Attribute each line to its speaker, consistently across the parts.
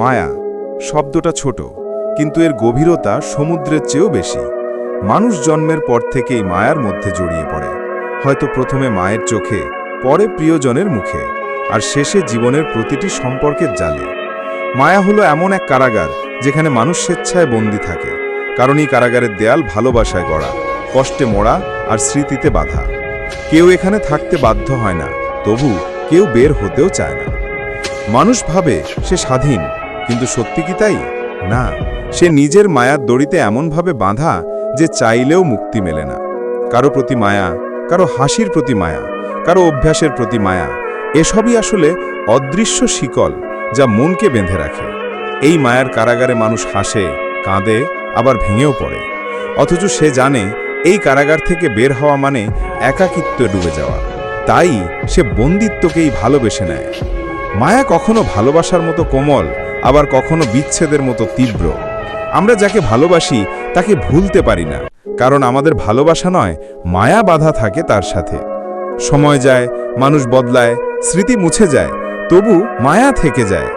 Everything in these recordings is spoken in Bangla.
Speaker 1: মায়া, শব্দটা ছোট, কিন্তু এর গভীরতা সমুদ্রের চেয়েও বেশি। মানুষ জন্মের পর থেকেই মায়ার মধ্যে জড়িয়ে পড়ে। হয়তো প্রথমে মায়ের চোখে, পরে প্রিয়জনের মুখে, আর শেষে জীবনের প্রতিটি সম্পর্কের জালে। মায়া হলো এমন এক কারাগার, যেখানে মানুষ স্বেচ্ছায় বন্দী থাকে, কারণ এই কারাগারের দেয়াল ভালোবাসায় গড়া, কষ্টে মোড়া আর স্মৃতিতে বাধা। কেউ এখানে থাকতে বাধ্য হয় না, তবু কেউ বের হতেও চায় না। মানুষ ভাবে সে স্বাধীন কিন্তু সত্যি কি তাই? না, সে নিজের মায়ার দড়িতে এমনভাবে বাঁধা যে চাইলেও মুক্তি মেলে না। কারও প্রতি মায়া, কারও হাসির প্রতি মায়া, কারও অভ্যাসের প্রতি মায়া, এসবই আসলে অদৃশ্য শিকল যা মনকে বেঁধে রাখে। এই মায়ার কারাগারে মানুষ হাসে, কাঁদে, আবার ভেঙেও পড়ে। অথচ সে জানে, এই কারাগার থেকে বের হওয়া মানে একাকিত্বে ডুবে যাওয়া। তাই সে বন্দিত্বকেই ভালোবেসে নেয়। মায়া কখনো ভালোবাসার মতো কোমল আবার কখনো বিচ্ছেদের মতো তীব্র। আমরা যাকে ভালোবাসি, তাকে ভুলতে পারি না, কারণ আমাদের ভালোবাসা নয়, মায়া বাধা থাকে তার সাথে। সময় যায়, মানুষ বদলায়, স্মৃতি মুছে যায়, তবু মায়া থেকে যায়।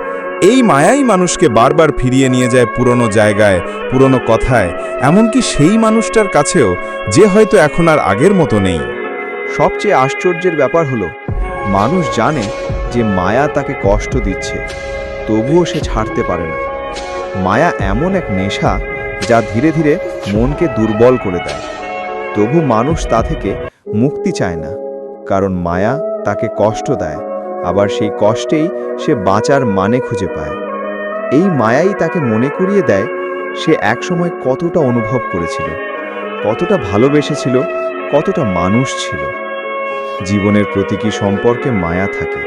Speaker 1: এই মায়াই মানুষকে বারবার ফিরিয়ে নিয়ে যায় পুরনো জায়গায়, পুরনো কথায়, এমনকি সেই মানুষটার কাছেও, যে হয়তো এখন আর আগের মতো নেই।
Speaker 2: সবচেয়ে আশ্চর্যের ব্যাপার হলো, মানুষ জানে যে মায়া তাকে কষ্ট দিচ্ছে। তবুও সে ছাড়তে পারে না। মায়া এমন এক নেশা যা ধীরে ধীরে মনকে দুর্বল করে দেয়। তবু মানুষ তা থেকে মুক্তি চায় না, কারণ মায়া তাকে কষ্ট দেয়, আবার সেই কষ্টেই সে বাঁচার মানে খুঁজে পায়। এই মায়াই তাকে মনে করিয়ে দেয় সে একসময় কতটা অনুভব করেছিল, কতটা ভালোবেসেছিল, কতটা মানুষ ছিল। জীবনের প্রতীকী সম্পর্কে মায়া থাকে।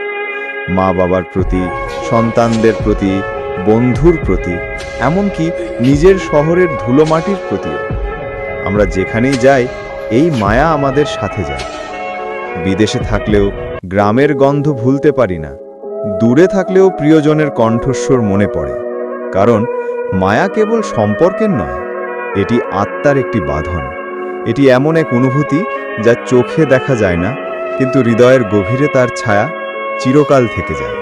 Speaker 2: মা বাবার প্রতি, সন্তানদের প্রতি, বন্ধুর প্রতি, এমনকি নিজের শহরের ধুলোমাটির প্রতিও। আমরা যেখানেই যাই, এই মায়া আমাদের সাথে যায়। বিদেশে থাকলেও গ্রামের গন্ধ ভুলতে পারি না। দূরে থাকলেও প্রিয়জনের কণ্ঠস্বর মনে পড়ে। কারণ মায়া কেবল সম্পর্কের নয়, এটি আত্মার একটি বাঁধন। এটি এমন এক অনুভূতি যা চোখে দেখা যায় না, কিন্তু হৃদয়ের গভীরে তার ছায়া চিরকাল থেকে যায়।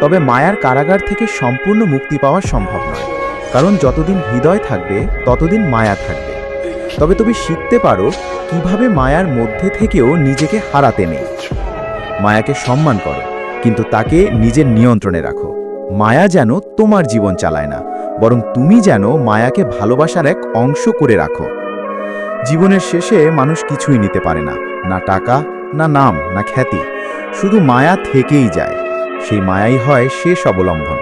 Speaker 3: তবে মায়ার কারাগার থেকে সম্পূর্ণ মুক্তি পাওয়া সম্ভব নয়। কারণ যতদিন হৃদয় থাকবে, ততদিন মায়া থাকবে। তবে তুমি শিখতে পারো কীভাবে মায়ার মধ্যে থেকেও নিজেকে হারাতে নেই। মায়াকে সম্মান করো, কিন্তু তাকে নিজের নিয়ন্ত্রণে রাখো। মায়া যেন তোমার জীবন চালায় না, বরং তুমি যেন মায়াকে ভালোবাসার এক অংশ করে রাখো। জীবনের শেষে মানুষ কিছুই নিতে পারে না না টাকা, না নাম, না খ্যাতি। শুধু মায়া থেকেই যায়। সেই মায়াই হয় শেষ অবলম্বন।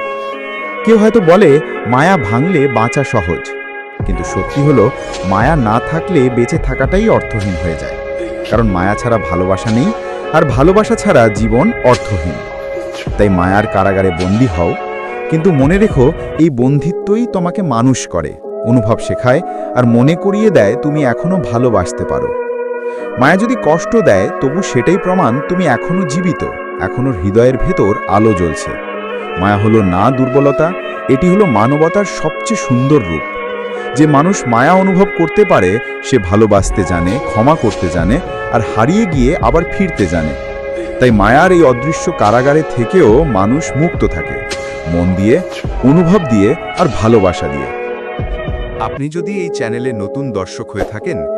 Speaker 3: কেউ হয়তো বলে, মায়া ভাঙলে বাঁচা সহজ। কিন্তু সত্যি হলো, মায়া না থাকলে বেঁচে থাকাটাই অর্থহীন হয়ে যায়। কারণ মায়া ছাড়া ভালোবাসা নেই, আর ভালোবাসা ছাড়া জীবন অর্থহীন। তাই মায়ার কারাগারে বন্দি হও। কিন্তু মনে রেখো, এই বন্ধিত্বই তোমাকে মানুষ করে, অনুভব শেখায়, আর মনে করিয়ে দেয় তুমি এখনও ভালোবাসতে পারো। মায়া যদি কষ্ট দেয়, তবু সেটাই প্রমাণ তুমি এখনও জীবিত। এখনও হৃদয়ের ভেতর আলো জ্বলছে। মায়া হলো না দুর্বলতা, এটি হলো মানবতার সবচেয়ে সুন্দর রূপ। যে মানুষ মায়া অনুভব করতে পারে, সে ভালোবাসতে জানে, ক্ষমা করতে জানে, আর হারিয়ে গিয়ে আবার ফিরতে জানে। তাই মায়ার এই অদৃশ্য কারাগারে থেকেও মানুষ মুক্ত থাকে। মন দিয়ে, অনুভব দিয়ে, আর ভালোবাসা দিয়ে।
Speaker 1: আপনি যদি এই চ্যানেলে নতুন দর্শক হয়ে থাকেন